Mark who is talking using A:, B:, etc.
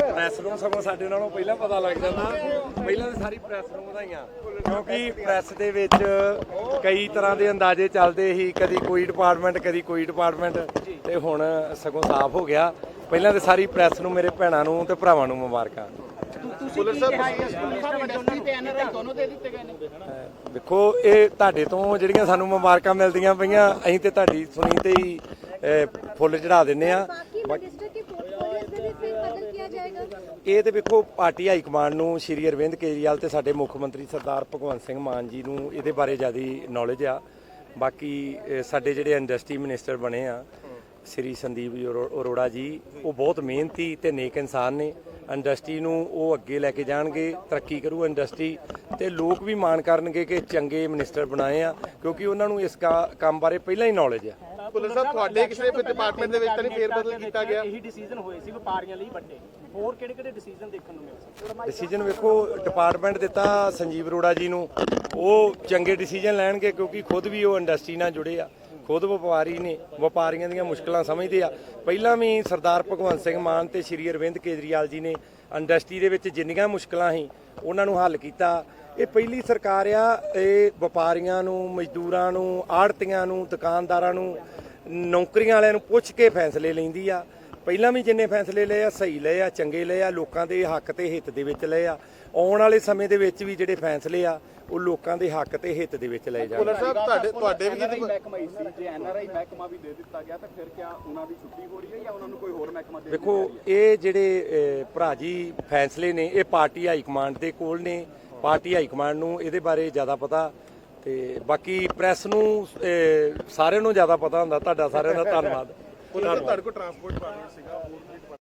A: Press ਨੂੰ ਸਗੋਂ ਸਾਡੇ ਨਾਲੋਂ ਪਹਿਲਾਂ ਪਤਾ ਲੱਗ ਜਾਂਦਾ। ਪਹਿਲਾਂ ਤਾਂ ਸਾਰੀ ਪ੍ਰੈਸ ਨੂੰ ਵਧਾਈਆਂ ਕਿਉਂਕਿ ਪ੍ਰੈਸ ਦੇ ਵਿੱਚ ਕਈ ਤਰ੍ਹਾਂ ਦੇ ਅੰਦਾਜ਼ੇ ਚੱਲਦੇ ਸੀ ਕਦੀ ਕੋਈ ਡਿਪਾਰਟਮੈਂਟ ਕਦੀ ਕੋਈ ਡਿਪਾਰਟਮੈਂਟ ਤੇ ਹੁਣ ਸਗੋਂ ਸਾਫ਼ ਹੋ ਗਿਆ। ਪਹਿਲਾਂ ਤਾਂ ਸਾਰੀ ਪ੍ਰੈਸ ਨੂੰ ਮੇਰੇ ਭੈਣਾਂ ਨੂੰ ਤੇ ਭਰਾਵਾਂ ਨੂੰ ਮੁਬਾਰਕਾਂ।
B: ਤੁਸੀਂ ਕੀ ਕਿਹਾ ਇਸ ਮਿਨਿਸਟਰ ਇੰਡਸਟਰੀ ਤੇ ਐਨਆਰਆਈ ਦੋਨੋਂ ਦੇ ਦਿੱਤੇ ਗਏ ਨੇ।
A: ਅਹ ਵੇਖੋ ਇਹ ਤੁਹਾਡੇ ਤੋਂ ਜਿਹੜੀਆਂ ਸਾਨੂੰ ਮੁਬਾਰਕਾਂ ਮਿਲਦੀਆਂ ਪਈਆਂ ਅਸੀਂ ਤੇ ਤੁਹਾਡੀ ਸੁਣੀ ਤੇ ਹੀ ਫੁੱਲ ਚੜਾ ਦਿੰਨੇ ਆ ਇਹ ਤੇ ਵੇਖੋ, ਪਾਰਟੀ ਹਾਈ ਕਮਾਂਡ ਨੂੰ ਸ਼੍ਰੀ ਅਰਵਿੰਦ ਕੇਜਰੀਵਾਲ ਤੇ ਸਾਡੇ ਮੁੱਖ ਮੰਤਰੀ ਸਰਦਾਰ ਭਗਵੰਤ ਸਿੰਘ ਮਾਨ ਜੀ ਨੂੰ ਇਹਦੇ ਬਾਰੇ ਜ਼ਿਆਦੀ ਨੌਲੇਜ ਆ। ਬਾਕੀ ਸਾਡੇ ਜਿਹੜੇ ਇੰਡਸਟਰੀ ਮਿਨਿਸਟਰ ਬਣੇ ਆ, ਸ਼੍ਰੀ ਸੰਦੀਪ ਅਰੋੜਾ ਜੀ, ਉਹ ਬਹੁਤ ਮਿਹਨਤੀ ਤੇ ਨੇਕ ਇਨਸਾਨ ਨੇ। ਇੰਡਸਟਰੀ ਨੂੰ ਉਹ ਅੱਗੇ ਲੈ ਕੇ ਜਾਣਗੇ, ਤਰੱਕੀ ਕਰੂ ਇੰਡਸਟਰੀ ਤੇ ਲੋਕ ਵੀ ਮਾਣ ਕਰਨਗੇ ਕਿ ਚੰਗੇ ਮਿਨਿਸਟਰ ਬਣਾਏ ਆ, ਕਿਉਂਕਿ ਉਹਨਾਂ ਨੂੰ ਇਸ ਕਾ- ਕੰਮ ਬਾਰੇ ਪਹਿਲਾਂ ਹੀ ਨੌਲੇਜ ਆ।
C: ਪੁਲਿਸ ਸਾਹਿਬ ਤੁਹਾਡੇ ਕਿਸੇ ਵੀ ਡਿਪਾਰਟਮੈਂਟ ਦੇ ਵਿੱਚ ਤਾਂ ਨਹੀਂ ਫੇਰਬਦਲ ਕੀਤਾ ਗਿਆ?
B: ਇਹੀ ਡਿਸੀਜਨ ਹੋਏ ਸੀ ਵਪਾਰੀਆਂ ਲਈ ਵੱਡੇ। ਹੋਰ ਕਿਹੜੇ ਕਿਹੜੇ ਡਿਸੀਜਨ ਦੇਖਣ ਨੂੰ ਮਿਲ? ਸਕਦੇ
A: ਡਿਸੀਜਨ ਵੇਖੋ ਡਿਪਾਰਟਮੈਂਟ ਦਿੱਤਾ ਸੰਜੀਵ ਅਰੋੜਾ ਜੀ ਨੂੰ ਉਹ ਚੰਗੇ ਡਿਸੀਜਨ ਲੈਣਗੇ ਕਿਉਂਕਿ ਖੁਦ ਵੀ ਉਹ ਇੰਡਸਟਰੀ ਨਾਲ ਜੁੜੇ ਆ। ਖੁਦ ਵਪਾਰੀ ਨੇ ਵਪਾਰੀਆਂ ਦੀਆਂ ਮੁਸ਼ਕਲਾਂ ਸਮਝਦੇ ਆ। ਪਹਿਲਾਂ ਵੀ ਸਰਦਾਰ ਭਗਵੰਤ ਸਿੰਘ ਮਾਨ ਤੇ ਸ਼੍ਰੀ ਅਰਵਿੰਦ ਕੇਜਰੀਵਾਲ ਜੀ ਨੇ ਇੰਡਸਟਰੀ ਦੇ ਵਿੱਚ ਜਿੰਨੀਆਂ ਮੁਸ਼ਕਲਾਂ ਸੀ ਉਹਨਾਂ ਨੂੰ ਹੱਲ ਕੀਤਾ। ਇਹ ਪਹਿਲੀ ਸਰਕਾਰ ਆ ਇਹ ਵਪਾਰੀਆਂ ਨੂੰ ਮਜ਼ਦੂਰਾਂ ਨੂੰ ਆੜਤੀਆਂ ਨੂੰ ਦੁਕਾਨਦਾਰਾਂ ਨੂੰ ਨੌਕਰੀਆਂ ਵਾਲਿਆਂ ਨੂੰ ਪੁੱਛ ਕੇ ਫੈਸਲੇ ਲੈਂਦੀ ਆ। ਪਹਿਲਾਂ ਵੀ ਜਿੰਨੇ ਫੈਸਲੇ ਲਏ ਆ ਸਹੀ ਲਏ ਆ ਚੰਗੇ ਲਏ ਆ ਲੋਕਾਂ ਦੇ ਹੱਕ ਤੇ ਹਿੱਤ ਦੇ ਵਿੱਚ ਲਏ ਆ। ਆਉਣ ਵਾਲੇ ਸਮੇਂ ਦੇ ਵਿੱਚ ਵੀ ਜਿਹੜੇ ਫੈਸਲੇ ਆ ਉਹ ਲੋਕਾਂ ਦੇ ਹੱਕ ਤੇ ਹਿੱਤ ਦੇ ਵਿੱਚ ਲਏ ਜਾਣਗੇ
C: ਪੁਲਿਸ ਸਾਹਿਬ ਤੁਹਾਡੇ ਤੁਹਾਡੇ ਵੀ
D: ਮਹਿਕਮਾ ਸੀ ਜੇ ਐਨਆਰਆਈ ਮਹਿਕਮਾ ਵੀ ਦੇ ਦਿੱਤਾ ਗਿਆ ਤਾਂ ਫਿਰ ਕਿਆ ਉਹਨਾਂ ਦੀ ਛੁੱਟੀ ਹੋ ਰਹੀ ਹੈ ਜਾਂ ਉਹਨਾਂ ਨੂੰ ਕੋਈ ਮਹਿਕਮਾ ਦੇ
A: ਵੇਖੋ ਇਹ ਜਿਹੜੇ ਭਰਾ ਜੀ ਫੈਸਲੇ ਨੇ ਇਹ ਪਾਰਟੀ ਹਾਈ ਕਮਾਂਡ ਦੇ ਕੋਲ ਨੇ। ਪਾਰਟੀ ਹਾਈ ਕਮਾਂਡ ਨੂੰ ਇਹਦੇ ਬਾਰੇ ਜ਼ਿਆਦਾ ਪਤਾ। ਤੇ ਬਾਕੀ ਪ੍ਰੈਸ ਨੂੰ ਸਾਰਿਆਂ ਨੂੰ ਜ਼ਿਆਦਾ ਪਤਾ ਹੁੰਦਾ। ਤੁਹਾਡਾ ਸਾਰਿਆਂ ਦਾ ਧੰਨਵਾਦ।
C: ਸਾਹਿਬ ਤੁਹਾਡੇ ਕੋਲ ਟਰਾਂਸਪੋਰਟ ਡਿਪਾਰਟਮੈਂਟ ਸੀਗਾ ਹੋਰ